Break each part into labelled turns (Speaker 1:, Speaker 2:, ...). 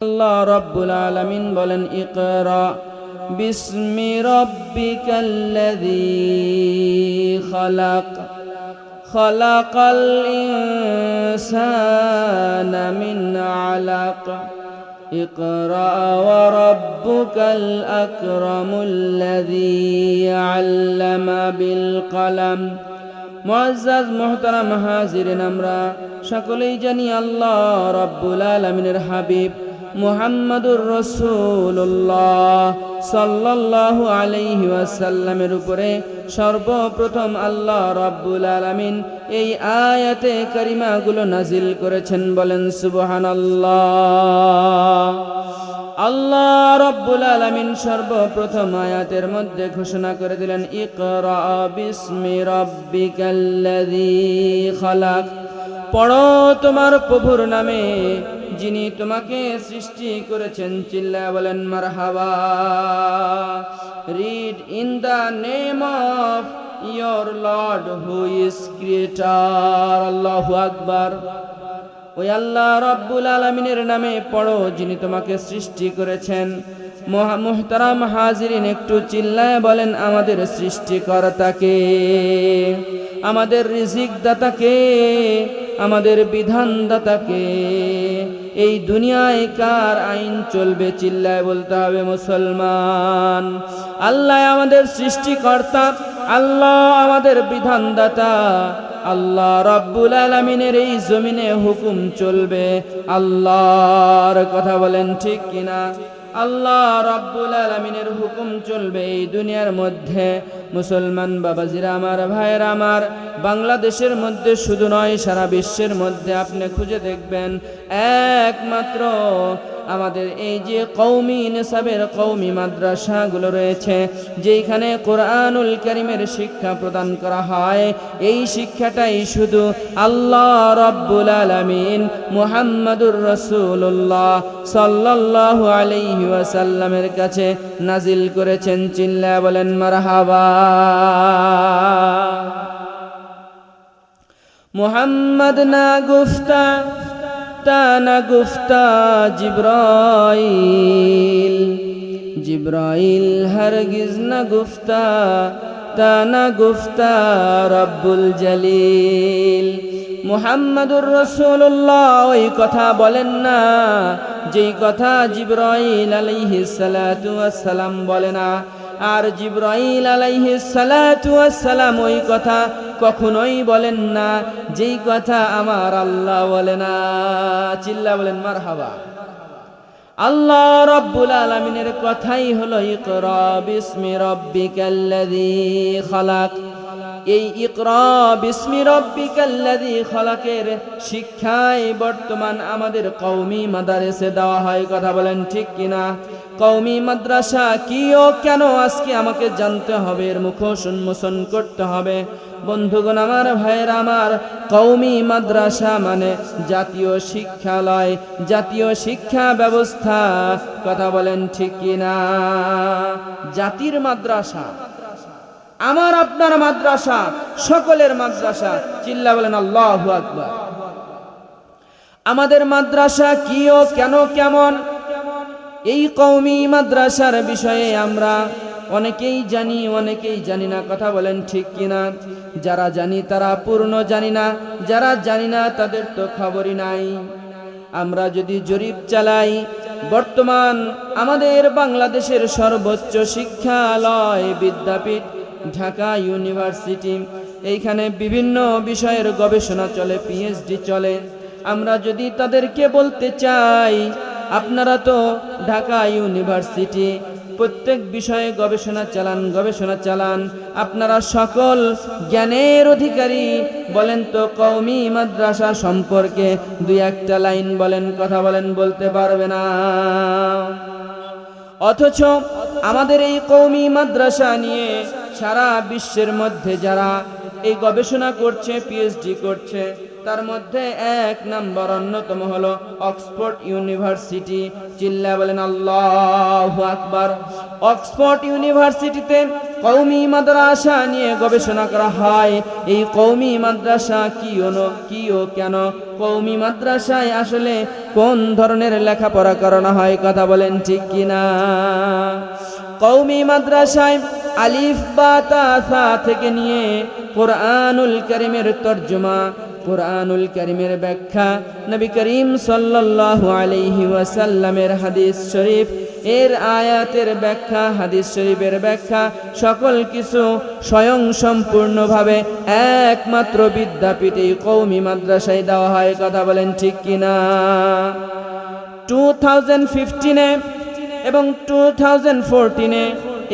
Speaker 1: আল্লাহ রব্বুল আলামিন বলেন ইকরা বিসমি রব্বিকাল্লাযী খালাক খালাকাল ইনসানা মিন আলাক اقرأ وربك الأكرم الذي علم بالقلم মুআজ্জাজ মুহতারাম হাজিরিন আমরা সকলেই জানি আল্লাহ রব্বুল আলমিনের হাবিব মুহাম্মাদুর রসুল্লাহ সাল্লাল্লাহু আলাইহি ওয়াসাল্লামের উপরে সর্বপ্রথম আল্লাহ রব্বুল আলামিন এই আয়াতে কারিমাগুলো নাজিল করেছেন বলেন সুবহানাল্লাহ। আল্লাহ রব্বুল আলামিন সর্বপ্রথম আয়াতের মধ্যে ঘোষণা করে দিলেন, ইকরা বিসমি রব্বিকাল্লাযী খালাক। পড়ো তোমার প্রভুর নামে, যিনি তোমাকে সৃষ্টি করেছেন। চিল্লা বলেন, মারহাবা। Read in the name of your lord who is creator আল্লাহু আকবার ওই আল্লাহ রব্বুল আলমিনের নামে পড়ো, যিনি তোমাকে সৃষ্টি করেছেন। মহা মুহতারাম হাজিরিন, একটু চিল্লায় বলেন, আমাদের সৃষ্টিকর্তাকে। আমাদের রিজিক দাতাকে আমাদের বিধানদাতাকে, এই দুনিয়ায় কার আইন চলবে চিল্লায় বলতে হবে মুসলমান। আল্লাহ আমাদের সৃষ্টিকর্তা, আল্লাহ আমাদের বিধানদাতা, আল্লাহ রব্বুল আলমিনের এই জমিনে হুকুম চলবে। আল্লাহর কথা বলেন ঠিক কিনা? আল্লাহ রব্বুল আলমিনের হুকুম চলবে এই দুনিয়ার মধ্যে। মুসলমান বাবাজিরা আমার, ভাইয়ের আমার, বাংলাদেশের মধ্যে শুধু নয়, সারা বিশ্বের মধ্যে আপনি খুঁজে দেখবেন, একমাত্র আমাদের এই যে কৌমি নেশাবের কৌমি মাদ্রাসাগুলো রয়েছে যেখানে কোরআনুল করিমের শিক্ষা প্রদান করা হয়, এই শিক্ষাটাই শুধু আল্লাহ রব্বুল আলমিন মুহাম্মাদুর রসুল্লাহ সাল্লাল্লাহু আলাইহি ওয়াসাল্লামের কাছে নাজিল করেছেন। চিল্লা বলেন, মারহাবা। মোহাম্মদ না গুফতা তা না গুফতা জিব্রাইল। জিব্রাইল হরগিজ না গুফতা, তা না গুফতা রব্বুল জলিল। মুহাম্মাদুর রসুল্লাহ ওই কথা বলেন না, যেই কথা জিব্রাইল আলাইহিস সালাতু সালাম বলে না। আর জিব্রাইল আলাইহিস সালাতু সালাম ওই কথা কখনোই বলেন না, যেই কথা আমার আল্লাহ বলে না। চিল্লা বলেন মার হাবা আল্লাহ রব্বুল আলমিনের কথাই হলো, ইকরা বিস্মি রব্বিকাল্লাযী খালাক। এই ইকরা বিসমি রব্বিকাল্লাযী খালাকের শিক্ষায় বর্তমান আমাদের কওমি মাদারেসে দেওয়া হয়। কথা বলেন ঠিক কিনা? কওমি মাদ্রাসা কি ও কেন আজকে আমাকে জানতে হবে, এর মুখ উন্মোচন করতে হবে। বন্ধুগণ আমার, ভাইয়ের আমার কৌমি মাদ্রাসা মানে জাতীয় শিক্ষালয়, জাতীয় শিক্ষা ব্যবস্থা। কথা বলেন ঠিক কিনা? জাতির মাদ্রাসা। আমার আপনার মাদ্রাসা, সকলের মাদ্রাসা। চিল্লা বলেন, আল্লাহ আকবার। আমাদের মাদ্রাসা কি ও কেন কেমন? এই কৌমি মাদ্রাসার বিষয়ে আমরা অনেকেই জানি অনেকেই জানি না। কথা বলেন ঠিক কিনা? যারা জানি তারা পূর্ণ জানি না। যারা জানি না তাদের তো খবরই নাই। আমরা যদি জরিপ চালাই, বর্তমান আমাদের বাংলাদেশের সর্বোচ্চ শিক্ষালয় বিদ্যাপীঠ ঢাকা ইউনিভার্সিটি। এইখানে বিভিন্ন বিষয়ের গবেষণা চলে পিএইচডি চলে। আমরা যদি তাদেরকে বলতে চাই, আপনারা তো ঢাকা ইউনিভার্সিটি, প্রত্যেক বিষয়ে গবেষণা চালান গবেষণা চালান। আপনারা সকল জ্ঞানের অধিকারী, বলেন তো কৌমি মাদ্রাসা সম্পর্কে দুই একটা লাইন বলেন, কথা বলেন, বলতে পারবে না। অথচ আমাদের এই কৌমি মাদ্রাসা নিয়ে সারা বিশ্বের মধ্যে যারা এই গবেষণা করছে পিএইচডি করছে, তার মধ্যে এক নম্বর অন্যতম হলো অক্সফোর্ড ইউনিভার্সিটি। চিল্লা বলেন, আল্লাহ আকবার। অক্সফোর্ড ইউনিভার্সিটিতে কৌমি মাদ্রাসা নিয়ে গবেষণা করা হয়। এই কৌমি মাদ্রাসা কি হলো কি ও কেন? কৌমি মাদ্রাসায় আসলে কোন ধরনের লেখাপড়া করানো হয়, কথা বলেন ঠিক কিনা? কৌমি মাদ্রাসায় আলিফ বা থেকে নিয়ে কোরআনুল করিমের তর্জমা, কোরআনুল করিমের ব্যাখ্যা, নবী করিম সাল্লাল্লাহু আলাইহি ওয়াসাল্লামের হাদিস শরীফ, এর আয়াতের ব্যাখ্যা, হাদিস শরীফের ব্যাখ্যা, সকল কিছু স্বয়ং সম্পূর্ণভাবে একমাত্র বিদ্যাপীঠে কৌমি মাদ্রাসায় দেওয়া হয়। কথা বলেন ঠিক কিনা? টু থাউজেন্ড ফিফটিনে এবং টু থাউজেন্ড ফোরটিনে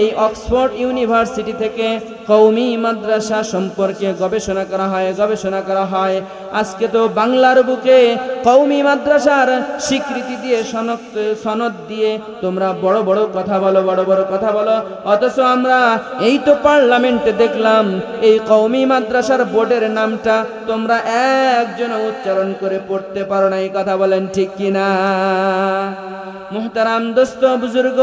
Speaker 1: এই অক্সফোর্ড ইউনিভার্সিটি থেকে কৌমি মাদ্রাসা সম্পর্কে গবেষণা করা হয়, গবেষণা করা হয়। আজকে তো বাংলার বুকে কৌমি মাদ্রাসার স্বীকৃতি দিয়ে সনদ সনদ দিয়ে তোমরা বড় বড় কথা বলো, বড় বড় কথা বলো। অথচ আমরা এই তো পার্লামেন্টে দেখলাম, এই কৌমি মাদ্রাসার বোর্ডের নামটা তোমরা একজন উচ্চারণ করে পড়তে পারো না, এই কথা বলেন ঠিক কিনা? মোহতারাম দোস্ত বুজুর্গ,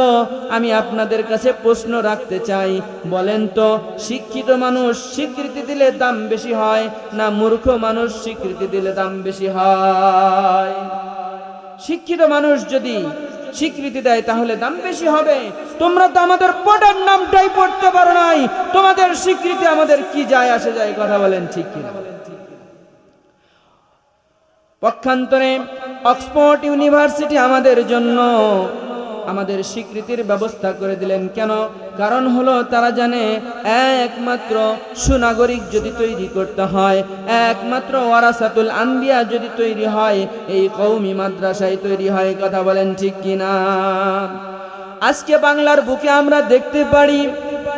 Speaker 1: আমি আপনাদের কাছে প্রশ্ন রাখতে চাই। বলেন তো, শিক্ষিত মানুষ স্বীকৃতি দিলে দাম বেশি হয় না মূর্খ মানুষ স্বীকৃতি দিলে দাম বেশি হয়? শিক্ষিত মানুষ যদি স্বীকৃতি দেয় তাহলে দাম বেশি হবে। তোমরা তো আমাদের পটার নামটাই পড়তে পারো নাই। তোমাদের স্বীকৃতি আমাদের কি যায় আসে যায় কথা বলেন ঠিক কিনা? পক্ষান্তরে অক্সফোর্ড ইউনিভার্সিটি আমাদের জন্য আমাদের স্বীকৃতির ব্যবস্থা করে দিলেন। কেন? কারণ হলো তারা জানে একমাত্র সুনাগরিক যদি তৈরি করতে হয়, একমাত্র ওয়ারাসাতুল আম্বিয়া যদি তৈরি হয়, এই কৌমি মাদ্রাসায় তৈরি হয়। কথা বলেন ঠিক কিনা? আজকে বাংলার বুকে আমরা দেখতে পারি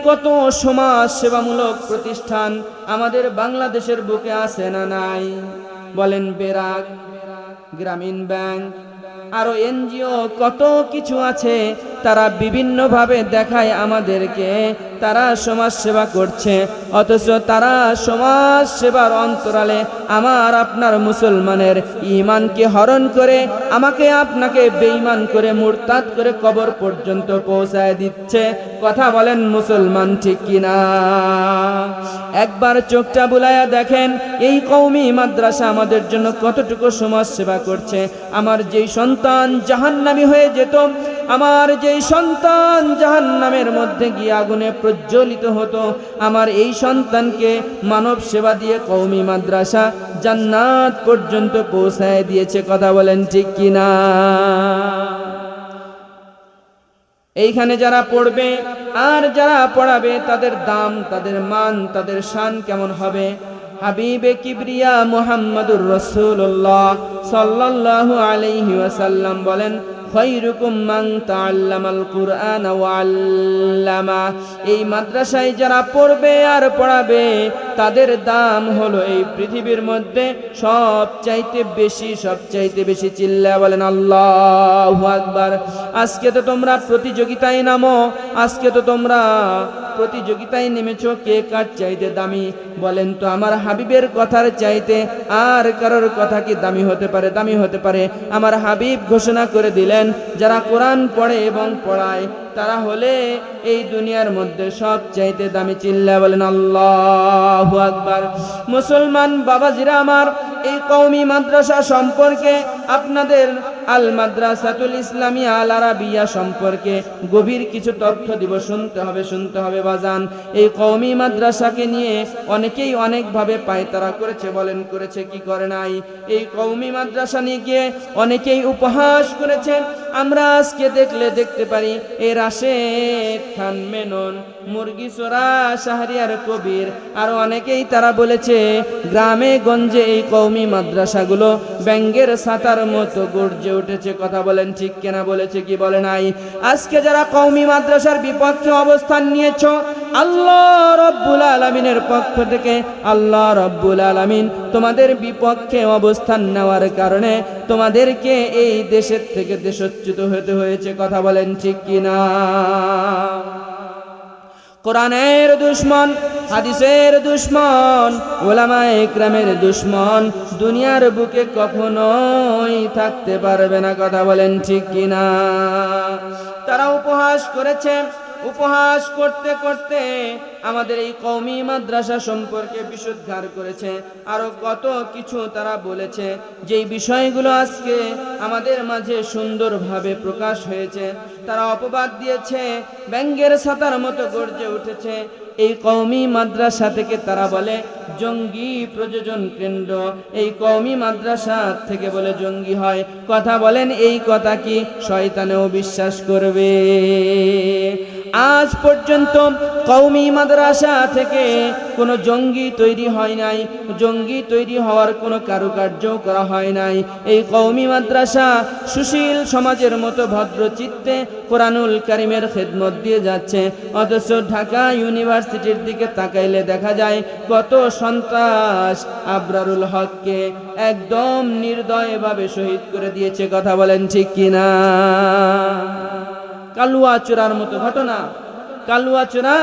Speaker 1: কত সমাজ সেবামূলক প্রতিষ্ঠান আমাদের বাংলাদেশের বুকে আছে না নাই? বলেন বেরাক গ্রামীণ ব্যাংক। আরও এনজিও কত কিছু আছে তারা বিভিন্নভাবে দেখায় আমাদেরকে। তারা সমাজ সেবা করছে, অথচ তারা সমাজ সেবার অন্তরালে আমার আপনার মুসলমানের ইমানকে হরণ করে, আমাকে আপনাকে বেঈমান করে, মুরতাদ করে কবর পর্যন্ত পৌঁছায় দিচ্ছে। কথা বলেন মুসলমান ঠিক কিনা? একবার চোখটা বুলায়া দেখেন, এই কৌমি মাদ্রাসা আমাদের জন্য কতটুকু সমাজ সেবা করছে। আমার যেই সন্তান জাহান্নামি হয়ে যেত আমার যেই সন্তান জাহান্নামের মধ্যে গিয়ে আগুনে প্রজ্বলিত হতো, আমার এই সন্তানকে মানব সেবা দিয়ে কৌমি মাদ্রাসা জান্নাত পর্যন্ত পৌঁছায় দিয়েছে, কথা বলেন ঠিক কিনা? এইখানে যারা পড়বে আর যারা পড়াবে, তাদের দাম, তাদের মান, তাদের শান কেমন হবে? হাবিবে কিবরিয়া মুহাম্মাদুর রাসূলুল্লাহ সাল্লাল্লাহু আলাইহি ওয়াসাল্লাম বলেন কুরআন এই মাদ্রাসায় যারা পড়বে আর পড়াবে, তাদের দাম হলো এই পৃথিবীর মধ্যে সব চাইতে বেশি সব চাইতে বেশি চিল্লা বলেন আল্লাহু আকবার। আজকে তো তোমরা প্রতিযোগিতায় নামো, আজকে তো তোমরা প্রতিযোগিতায় নেমেছো, কে কার চাইতে দামি বলেন তো? আমার হাবিবের কথার চাইতে আর কারোর কথা কি দামি হতে পারে, দামি হতে পারে? আমার হাবিব ঘোষণা করে দিলেন যারা কোরআন পড়ে এবং পড়ায়, তারা হলে এই দুনিয়ার মধ্যে সব চাইতে দামি চিল্লা বলেন, আল্লাহ আকবার। মুসলমান বাবাজিরা আমার, এই কৌমি মাদ্রাসা সম্পর্কে আপনাদের আল মাদ্রাসাতুল ইসলামী আল আরাবিয়া সম্পর্কে গভীর কিছু তথ্য দিব, শুনতে হবে শুনতে হবে, বাজান। এই কৌমি মাদ্রাসাকে নিয়ে অনেকেই অনেকভাবে পায়তারা করেছে, বলেন করেছে, কি করে নাই? এই কৌমি মাদ্রাসা নিয়ে গিয়ে অনেকেই উপহাস করেছেন। আমরা আজকে দেখলে দেখতে পারি, এ রাশেদ খান মেনন, মুরগি চোরা, শাহরিয়ার কবির, আর অনেকেই তারা বলেছে, গ্রামে গঞ্জে এই কৌমি মাদ্রাসাগুলো ব্যাঙ্গের সাতার মতো গর্জে উঠেছে, কথা বলেন ঠিক কেনা, বলেছে কি, বলে নাই। আজকে যারা কৌমি মাদ্রাসার বিপক্ষে অবস্থান নিয়েছ, আল্লাহ রব্বুল আলমিনের পক্ষ থেকে, আল্লাহ রব্বুল আলমিন তোমাদের বিপক্ষে অবস্থান নেওয়ার কারণে তোমাদেরকে এই দেশের থেকে দেশচ্যুত হতে হয়েছে, কথা বলেন ঠিক কিনা। কোরআনের দুশ্মন, হাদিসের দুশ্মন ওলামা ইকরামের দুশ্মন দুনিয়ার বুকে কখনোই থাকতে পারবে না, কথা বলেন ঠিক কিনা? তারা উপহাস করেছে উপহাস করতে করতে আমাদের এই কওমি মাদ্রাসা সম্পর্কে বিশুদ্ধার করেছে। আরও কত কিছু তারা বলেছে। যেই বিষয়গুলো আজকে আমাদের মাঝে সুন্দরভাবে প্রকাশ হয়েছে, তারা অপবাদ দিয়েছে, ব্যঙ্গের ছাতার মতো গর্জে উঠেছে। এই কওমি মাদ্রাসা থেকে তারা বলে, জঙ্গি প্রযোজন কেন্দ্র। এই কওমি মাদ্রাসা থেকে বলে জঙ্গি হয়। কথা বলেন এই কথা কি শয়তানেও বিশ্বাস করবে? আজ পর্যন্ত কওমি মাদ্রাসা থেকে কোনো জঙ্গি তৈরি হয় নাই। জঙ্গি তৈরি হওয়ার কোনো কারুকার্য করা হয় নাই। এই কওমি মাদ্রাসা সুশীল সমাজের মতো ভদ্র চিত্তে কোরআনুল কারিমের খেদমত দিয়ে যাচ্ছে। অথচ ঢাকা ইউনিভার্সিটির দিকে তাকাইলে দেখা যায়, কত সন্ত্রাস আবরারুল হককে একদম নির্দয়ভাবে শহীদ করে দিয়েছে। কথা বলেন ঠিক কিনা? কালুয়া চোরার মতো ঘটনা। কালুয়া চোরা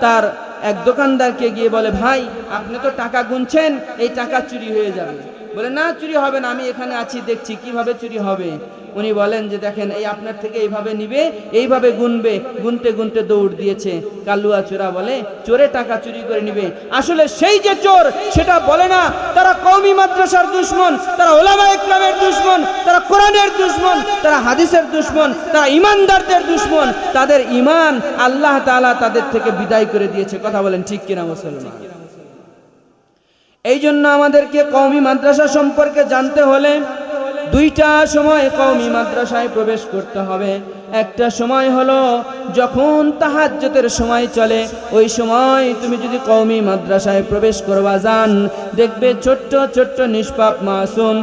Speaker 1: তার এক দোকানদারকে গিয়ে বলে, ভাই, আপনি তো টাকা গুনছেন, এই টাকা চুরি হয়ে যাবে। বলে, না, চুরি হবে না, আমি এখানে আছি, দেখছি, কীভাবে চুরি হবে? উনি বলেন যে, দেখেন, এই আপনার থেকে এইভাবে নিবে, এইভাবে গুনবে, গুনতে গুনতে দৌড় দিয়েছে। কালুয়া চোরা বলে, চোরে টাকা চুরি করে নিবে। আসলে সেই যে চোর, সেটা বলে না, তারা কওমি মাদ্রাসার দুশ্মন, তারা ওলামা ইকরামের দুশ্মন, তারা কোরআনের দুশ্মন, তারা হাদিসের দুশ্মন, তারা ইমানদারদের দুশ্মন। তাদের ইমান আল্লাহ তালা তাদের থেকে বিদায় করে দিয়েছে। কথা বলেন, ঠিক কিনা মুসলমান? এই জন্য আমাদেরকে কওমি মাদ্রাসা সম্পর্কে জানতে হলে দুইটা সময় কওমি মাদ্রাসায় প্রবেশ করতে হবে। একটা সময় হলো যখন তাহাজ্যতের সময় চলে, ওই সময় তুমি যদি কওমি মাদ্রাসায় প্রবেশ করবা, যান, দেখবে ছোট্ট ছোট্ট নিষ্পাপ মাসুম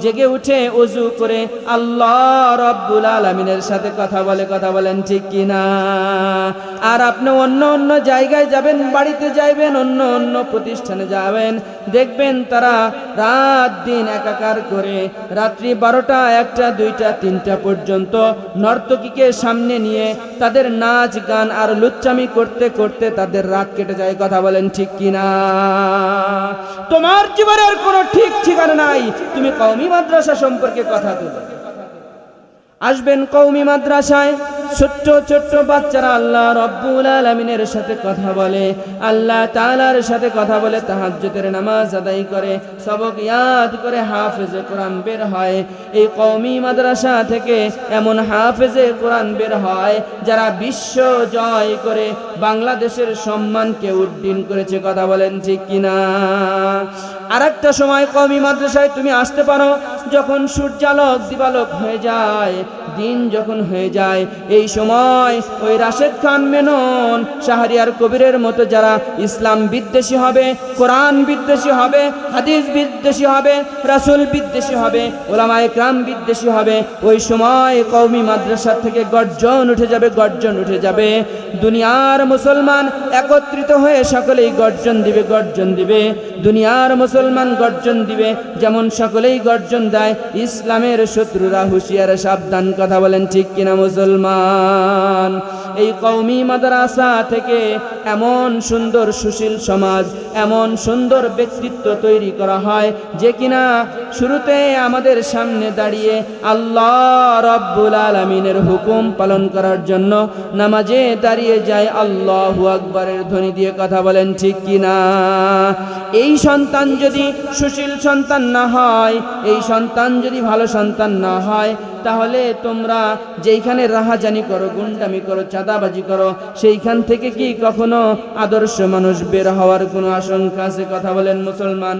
Speaker 1: জেগে উঠে অজু করে আল্লাহ রব্বুল আলমিনের সাথে কথা বলে, কথা বলেন, ঠিক কিনা? আর আপনি অন্য অন্য জায়গায় যাবেন, বাড়িতে যাইবেন, অন্য অন্য প্রতিষ্ঠানে যাবেন, দেখবেন তারা রাত দিন একাকার করে, রাত্রি বারোটা, একটা, দুইটা, তিনটা পর্যন্ত নর্তকীকে সামনে নিয়ে তাদের নাচ, গান আর লুচ্চামি করতে করতে তাদের রাত কেটে যায়, কথা বলেন, ঠিক কিনা? তোমার জীবনের কোনো ঠিক ঠিকানা নাই। তুমি কওমি মাদ্রাসা সম্পর্কে কথা তুলো আসবেন কৌমি মাদ্রাসায়, ছোট্ট ছোট্ট বাচ্চারা আল্লাহ রব্বুল আলমিনের সাথে কথা বলে, আল্লাহ তালার সাথে কথা বলে, তাহাজ্জুদের নামাজ আদায় করে, সবক ইয়াদ করে হাফেজে কোরআন বের হয়। এই কৌমি মাদ্রাসা থেকে এমন হাফেজে কোরআন বের হয়, যারা বিশ্ব জয় করে বাংলাদেশের সম্মানকে উড্ডীন করেছে। কথা বলেন ঠিক কিনা? আর একটা সময় কমি মাদ্রাসায় তুমি আসতে পারো, যখন সূর্যালোক দিবালোক হয়ে যায়, দিন যখন হয়ে যায়, এই সময় ওই রাশেদ খান মেনন, শাহরিয়ার কবিরের মতো যারা ইসলাম বিদ্বেষী হবে, কোরআন বিদ্বেষী হবে, হাদিস বিদ্বেষী হবে, রাসুল বিদ্বেষী হবে, ওলামায় ক্রাম বিদ্বেষী হবে, ওই সময় কৌমি মাদ্রাসা থেকে গর্জন উঠে যাবে, গর্জন উঠে যাবে। দুনিয়ার মুসলমান একত্রিত হয়ে সকলেই গর্জন দিবে গর্জন দিবে। দুনিয়ার মুসলমান গর্জন দিবে, যেমন সকলেই গর্জন দেয়, ইসলামের শত্রুরা হুঁশিয়ার সাবধান কথা বলেন ঠিক কিনা মুসলমান? এই কৌমি মাদ্রাসা থেকে এমন সুন্দর সুশীল সমাজ, এমন সুন্দর ব্যক্তিত্ব তৈরি করা হয় যে কিনা শুরুতে আমাদের সামনে দাঁড়িয়ে আল্লাহ রব্বুল আলমিনের হুকুম পালন করার জন্য নামাজে দাঁড়িয়ে যায়, আল্লাহ আকবরের ধ্বনি দিয়ে কথা বলেন ঠিক কিনা? এই সন্তান যদি সুশীল সন্তান না হয়, এই সন্তান যদি ভালো সন্তান না হয়, তাহলে তোমরা যেইখানে রাহাজানি করো, গুন্ডামি করো, চাঁদাবাজি করো, সেইখান থেকে কি কখনো আদর্শ মানুষ বের হওয়ার কোনো আশঙ্কা আছে? কথা বলেন মুসলমান।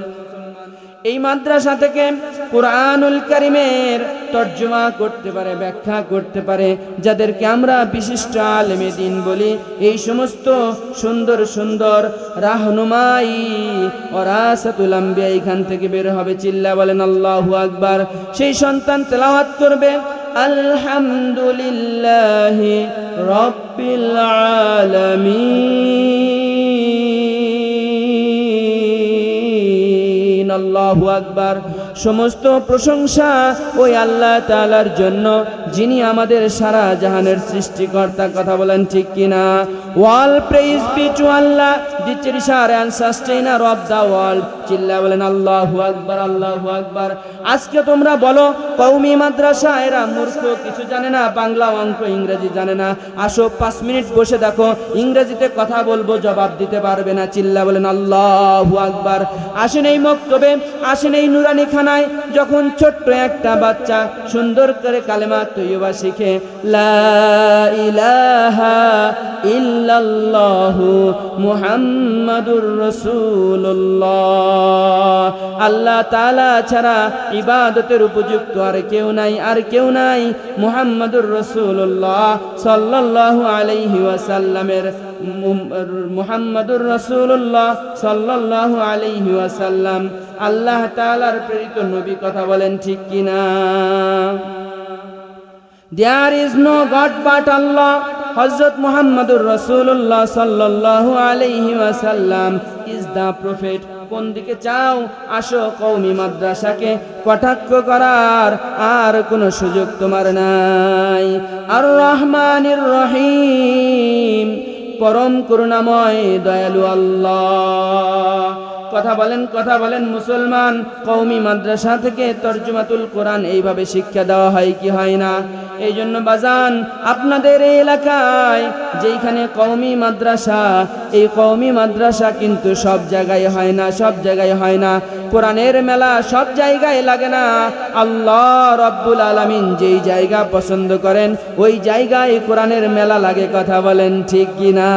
Speaker 1: এই মাদ্রাসা থেকে কোরআনুল কারিমের তর্জমা করতে পারে, ব্যাখ্যা করতে পারে। যাদেরকে আমরা বিশিষ্ট আলেমে দিন বলি, এই সমস্ত সুন্দর সুন্দর রাহনুমাই ওরাসাতুল আম্বিয়া এখান থেকে বের হবে। চিল্লা বলেন, আল্লাহু আকবার। সেই সন্তান তেলাওয়াত করবে, আলহামদুলিল্লাহি রব্বিল আল্লাহু আকবার। সমস্ত প্রশংসা ওই আল্লাহ তালার জন্য, যিনি আমাদের সারা জাহানের সৃষ্টিকর্তা, কথা বলেন ঠিক কিনা? All praise be to Allah the cherisher and sustainer of the world চিল্লা বলেন, আল্লাহু আকবার আল্লাহু আকবার। আজকে তোমরা বলো কৌমি মাদ্রাসা, এরা মূর্খ, কিছু জানে না, বাংলা অঙ্ক, ইংরেজি জানে না। আসো, পাঁচ মিনিট বসে দেখো, ইংরেজিতে কথা বলব, জবাব দিতে পারবে না। চিল্লা বলেন, আল্লাহু আকবার। আসেন এই মক্তবে, আসেন এই নুরানি খানায়, যখন ছোট্ট একটা বাচ্চা সুন্দর করে কালেমা তৈবা শিখে, লা ইলাহা ইল্লাল্লাহু মুহাম্মাদুর রাসূলুল্লাহ। আল্লাহ তাআলা ছাড়া ইবাদতের উপযুক্ত আর কেউ নাই, আর কেউ নাই মুহাম্মাদুর রাসূলুল্লাহ সাল্লাল্লাহু আলাইহি ওয়াসাল্লামের মুহাম্মাদুর রাসূলুল্লাহ সাল্লাল্লাহু আলাইহি ওয়াসাল্লাম। আল্লাহ তাআলার প্রেরিত নবী কথা বলেন ঠিক কিনা? There is no God but. হজরত মোহাম্মদুর রসুল্লাহ সাল্লু আলহিম ইজ দা প্রফেট কোন দিকে চাও আসো কৌমি মাদ্রাসাকে কটাক্ষ করার আর কোন সুযোগ তোমার নাই। আর রহমানির রহিম, পরম করুণাময়, দয়ালু আল্লাহ। কথা বলেন কথা বলেন মুসলমান। কৌমি মাদ্রাসা থেকে তর্জমাতুল কোরআন এইভাবে শিক্ষা দেওয়া হয় কি হয় না? এই জন্য বাজান, আপনাদের এই এলাকায় যেইখানে কৌমি মাদ্রাসা, এই কৌমি মাদ্রাসা কিন্তু সব জায়গায় হয় না, সব জায়গায় হয় না। কোরআনের মেলা সব জায়গায় লাগে না। আল্লাহ রব্বুল আলামিন যেই জায়গা পছন্দ করেন, ওই জায়গায় কোরআনের মেলা লাগে, কথা বলেন ঠিক কিনা?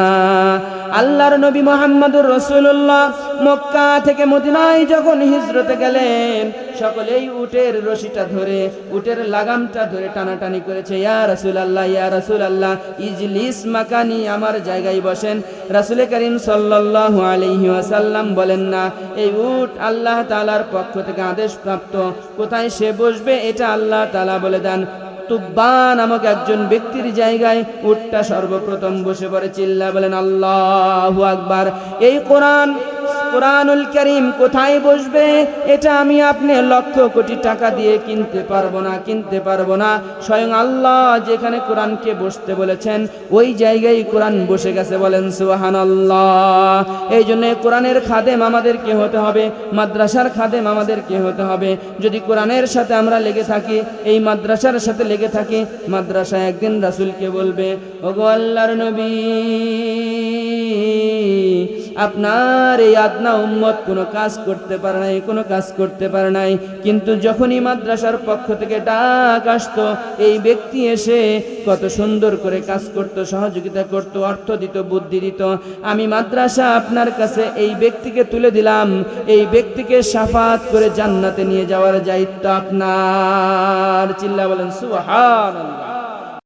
Speaker 1: আল্লাহর নবী মোহাম্মদুর রসুল্লাহ মক্কা থেকে মদিনায় যখন হিজরতে গেলেন, সকলেই উটের রশিটা ধরে, উটের লাগামটা ধরে টানাটানি করেছে, ইয়া রাসুল আল্লাহ ইয়া রাসুল আল্লাহ ইজলিস মাকানি আমার জায়গায় বসেন। রাসুল করিম সাল্লাল্লাহু আলাইহি বলেন, না, এই উট আল্লাহ তালার পক্ষ থেকে আদেশ প্রাপ্ত। কোথায় সে বসবে, এটা আল্লাহ তালা বলে দেন। তুব্বা নামক একজন ব্যক্তির জায়গায় উটটা সর্বপ্রথম বসে পড়ে চিল্লা বলেন, আল্লাহ আকবার। এই কোরআন কোরআনুল করিম কোথায় বসবে? এটা আমি আপনি লক্ষ কোটি টাকা দিয়ে কিনতে পারব না, কিনতে পারব না। স্বয়ং আল্লাহ যেখানে কোরআনকে বসতে বলেছেন, ওই জায়গায় কোরআন বসে গেছে বলেন সুহান আল্লাহ এই জন্য কোরআনের খাদেম আমাদেরকে হতে হবে, মাদ্রাসার খাদেম আমাদেরকে হতে হবে। যদি কোরআনের সাথে আমরা লেগে থাকি, এই মাদ্রাসার সাথে লেগে থাকি মাদ্রাসা একদিন রাসুলকে বলবে, ওগো আল্লাহর নবী আপনার এই আদনা উম্মত কোনো কাজ করতে পারে নাই, কোনো কাজ করতে পারে নাই। কিন্তু যখনই মাদ্রাসার পক্ষ থেকে ডাক আসতো, এই ব্যক্তি এসে কত সুন্দর করে কাজ করত, সহযোগিতা করত, অর্থ দিত, বুদ্ধি দিত। আমি মাদ্রাসা আপনার কাছে এই ব্যক্তিকে তুলে দিলাম। এই ব্যক্তিকে সাফাত করে জান্নাতে নিয়ে যাওয়ার দায়িত্ব আপনার। চিল্লা বলেন, সুবহানাল্লাহ।